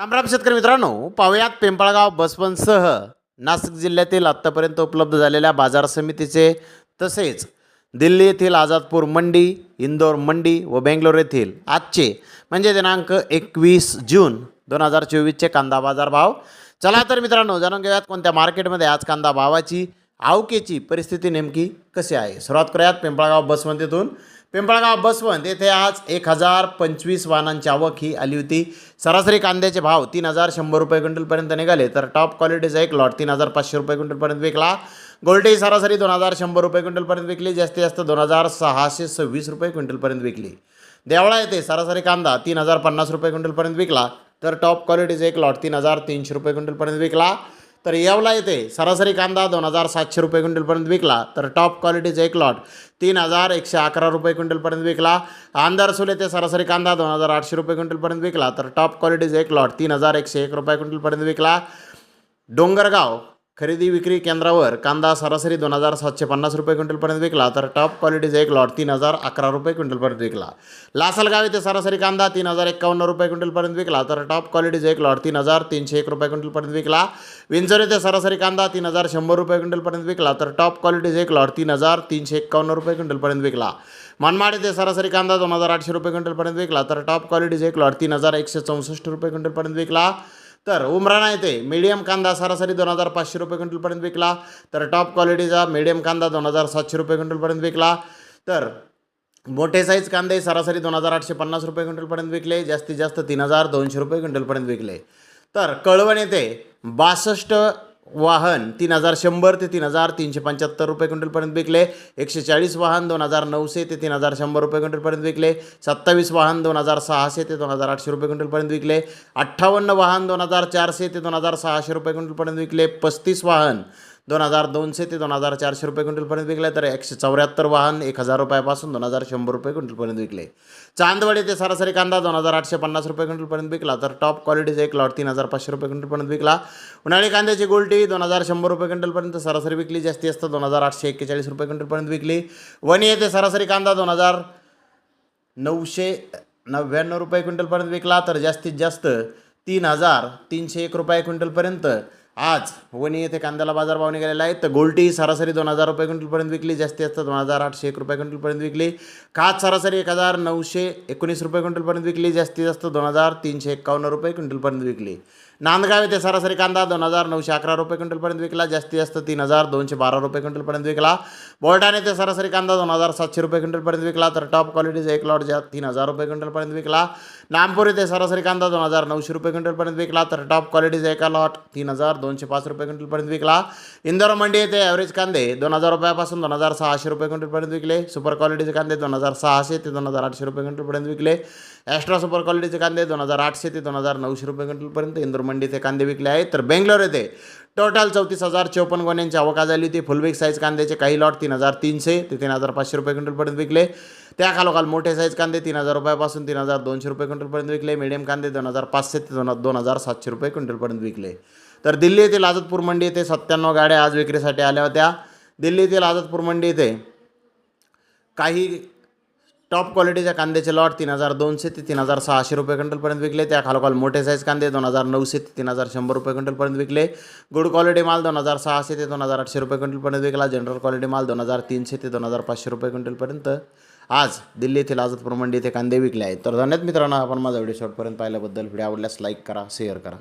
रामराम शेतकरी मित्रांनो पाहुयात पिंपळगाव बसवंतसह नाशिक जिल्ह्यातील आत्तापर्यंत उपलब्ध झालेल्या बाजार समितीचे तसेच दिल्ली येथील आझादपूर मंडी इंदोर मंडी व बेंगलोर येथील आजचे म्हणजे दिनांक एकवीस जून दोन हजार चोवीसचे कांदा बाजार भाव चला तर मित्रांनो जाणून घेऊयात कोणत्या मार्केटमध्ये आज कांदा भावाची आवकेची परिस्थिती नेमकी कशी आहे. सुरुवात करूयात पिंपळगाव बसवंतीतून पिंपळगाव बसवंत येथे आज एक हजार पंचवीस वाहनांची आवक ही आली होती. सरासरी कांद्याचे भाव तीन हजार शंभर रुपये क्विंटलपर्यंत निघाले तर टॉप क्वालिटीचा एक लॉट तीन हजार पाचशे रुपये क्विंटलपर्यंत विकला. गोल्टी सरासरी दोन हजार शंभर रुपये क्विंटलपर्यंत विकली जास्तीत जास्त दोन हजार सहाशे सव्वीस रुपये क्विंटलपर्यंत विकली. देवळा येथे सरासरी कांदा तीन हजार पन्नास रुपये क्विंटलपर्यंत विकला तर टॉप क्वालिटीचा एक लॉट तीन हजार तीनशे रुपये क्विंटलपर्यंत विकला. तर येवला येथे सरासरी कांदा दोन हजार सातशे रुपये क्विंटलपर्यंत विकला. तर टॉप क्वालिटीचा एक लॉट तीन हजार एकशे अकरा रुपये क्विंटलपर्यंत विकला. आंधारसूल येथे सरासरी कांदा दोन हजार आठशे रुपये क्विंटलपर्यंत विकला. तर टॉप क्वालिटीचा एक लॉट तीन हजार एकशे एक रुपये क्विंटलपर्यंत विकला. डोंगरगाव खरेदी विक्री केंद्रावर कांदा सरासरी दोन हजार सातशे पन्नास रुपये क्विंटलपर्यंत विकला तर टॉप क्वालिटीचा एक लॉट तीन हजार अकरा रुपये क्विंटलपर्यंत विकला. लासलगाव येथे सरासरी कांदा तीन हजार एक्कावन्न रुपये क्विंटलपर्यंत विकला तर टॉप क्वालिटीचा एक लॉट तीन हजार तीनशे एक रुपये क्विंटलपर्यंत विकला. विंचर येथे सरासरी कांदा तीन हजार शंभर रुपये क्विंटलपर्यंत विकला तर टॉप क्वालिटीचा एक लॉट तीन हजार तीनशे एक्कावन्न रुपये क्विंटलपर्यंत विकला. मनमाड येथे सरासरी कांदा दोन हजार आठशे रुपये क्विंटलपर्यंत विकला तर टॉप क्वालिटीचा एक लॉट तीन हजार एकशे चौसष्ट रुपये क्विंटलपर्यंत विकला. तर उमराणा येथे मीडियम कांदा सरासरी दोन हजार पाचशे रुपये क्विंटलपर्यंत विकला. तर टॉप क्वालिटीचा मीडियम कांदा दोन हजार सातशे रुपये क्विंटलपर्यंत विकला. तर मोठे साईज कांदे सरासरी दोन हजार आठशे पन्नास रुपये क्विंटलपर्यंत विकले. जास्तीत जास्त तीन हजार दोनशे रुपये क्विंटलपर्यंत विकले. तर कळवण येथे बासष्ट वाहन तीन हजार शंभर ते तीन हजार तीनशे पंच्याहत्तर रुपये क्विंटलपर्यंत विकले. एकशे चाळीस वाहन दोन हजार नऊशे ते तीन हजार शंभर रुपये क्विंटलपर्यंत विकले. सत्तावीस वाहन दोन हजार सहाशे ते दोन हजार आठशे रुपये क्विंटलपर्यंत विकले. अठ्ठावन्न वाहन दोन हजार चारशे ते दोन हजार सहाशे रुपये क्विंटलपर्यंत विकले. पस्तीस वाहन दोन हजार दोनशे ते दोन हजार चारशे रुपये क्विंटलपर्यंत विकले तर एकशे चौऱ्याहत्तर वाहन एक हजार रुपयापासून दोन हजार शंभर रुपये क्विंटलपर्यंत विकले. चांदवड ते सरासरी कांदा दोन हजार आठशे पन्नास रुपये क्विंटलपर्यंत विकला तर टॉप क्वालिटीचा एक लॉट तीन हजार पाचशे रुपये क्विंटलपर्यंत विकला. उन्हाळी कांद्याची गोल्टी दोन हजार शंभर रुपये क्विंटलपर्यंत सरासरी विकली जास्ती असतं दोन हजार आठशे एक्केचाळीस रुपये क्विंटलपर्यंत विकली. वणी येथे सरासरी कांदा दोन हजार नऊशे नव्याण्णव रुपये क्विंटलपर्यंत विकला तर जास्तीत जास्त तीन हजार तीनशे एक रुपये क्विंटलपर्यंत आज. वणी येथे कांद्याला बाजारभाव निघालेला आहे. तर गोल्टी सरासरी दोन हजार रुपये क्विंटलपर्यंत विकली. जास्तीत जास्त दोन हजार आठशे एक रुपये क्विंटलपर्यंत विकली. काच सरासरी एक हजार नऊशे एकोणीस रुपये क्विंटलपर्यंत विकली. जास्तीत जास्त दोन हजार तीनशे एक्कावन्न रुपये क्विंटलपर्यंत विकली. नांदगाव येथे सरासरी कांदा दोन हजार नऊशे अकरा रुपये क्विंटलपर्यंत विकला. जास्तीत जास्त तीन हजार दोनशे बारा रुपये क्विंटलपर्यंत विकला. बोलठाण येथे सरासरी कांदा दोन हजार सातशे रुपये क्विंटलपर्यंत विकला. तर टॉप क्वालिटीचा एक लॉट ज्या तीन हजार रुपये क्विंटलपर्यंत विकला. नामपूर येथे सरासरी कांदा दोन हजार नऊशे रुपये क्विंटलपर्यंत विकला. तर टॉप क्वालिटीचा एका लॉट तीन हजार दोन दोनशे पाच रुपये क्विंटलपर्यंत विकला. इंदोर मंडी येथे ॲव्हरेज कांदे दोन हजार रुपयापासून दोन हजार सहाशे रुपये क्विंटलपर्यंत विकले. सुपर क्वालिटीचे कांदे दोन हजार सहाशे ते दोन हजार आठशे रुपये क्विंटलपर्यंत विकले. ॲस्ट्रा सुपर क्वालिटीचे कांदे दोन हजार आठशे ते दोन हजार नऊशे रुपये क्विंटलपर्यंत इंदोर मंडी येथे कांदे विकले आहेत. तर बेंगलोर येथे टोटल चौतीस हजार चौपन्न गोण्यांची आवक झाली होती. फुलबिग साईज कांद्याचे काही लॉट तीन हजार तीनशे ते तीन हजार पाचशे रुपये क्विंटलपर्यंत विकले. त्या खालोखाल मोठे साईज कांदे तीन हजार रुपयापासून तीन हजार दोनशे रुपये क्विंटलपर्यंत विकले. मिडियम कांदे दोन हजार पाचशे ते दोन दोन हजार सातशे रुपये क्विंटलपर्यंत विकले. तर दिल्ली येथील आझादपूर मंडी येथे सत्त्याण्णव गाड्या आज विक्रीसाठी आल्या होत्या. दिल्ली येथील आझादपूर मंडी येथे काही टॉप क्वालिटीच्या कांद्याचे लॉट तीन हजार दोनशे ते तीन हजार सहाशे रुपये क्विंटलपर्यंत विकले. त्या खालोखाल मोठे साईज कांदे दोन हजार नऊशे ते तीन हजार शंभर रुपये क्विंटलपर्यंत विकले. गुड क्वालिटी माल दोन हजार सहाशे ते दोन हजार आठशे रुपये क्विंटलपर्यंत विकला. जनरल क्वालिटी माल दोन हजार तीनशे ते दोन हजार पाचशे रुपये क्विंटलपर्यंत. आज दिल्ली येथील आझादपूर मंडी येथे कांदे विकले आहेत. तर धन्यवाद मित्रांनो आपण माझा व्हिडिओ शॉर्टपर्यंत पाहिल्याबद्दल. व्हिडिओ आवडल्यास लाईक करा शेअर करा.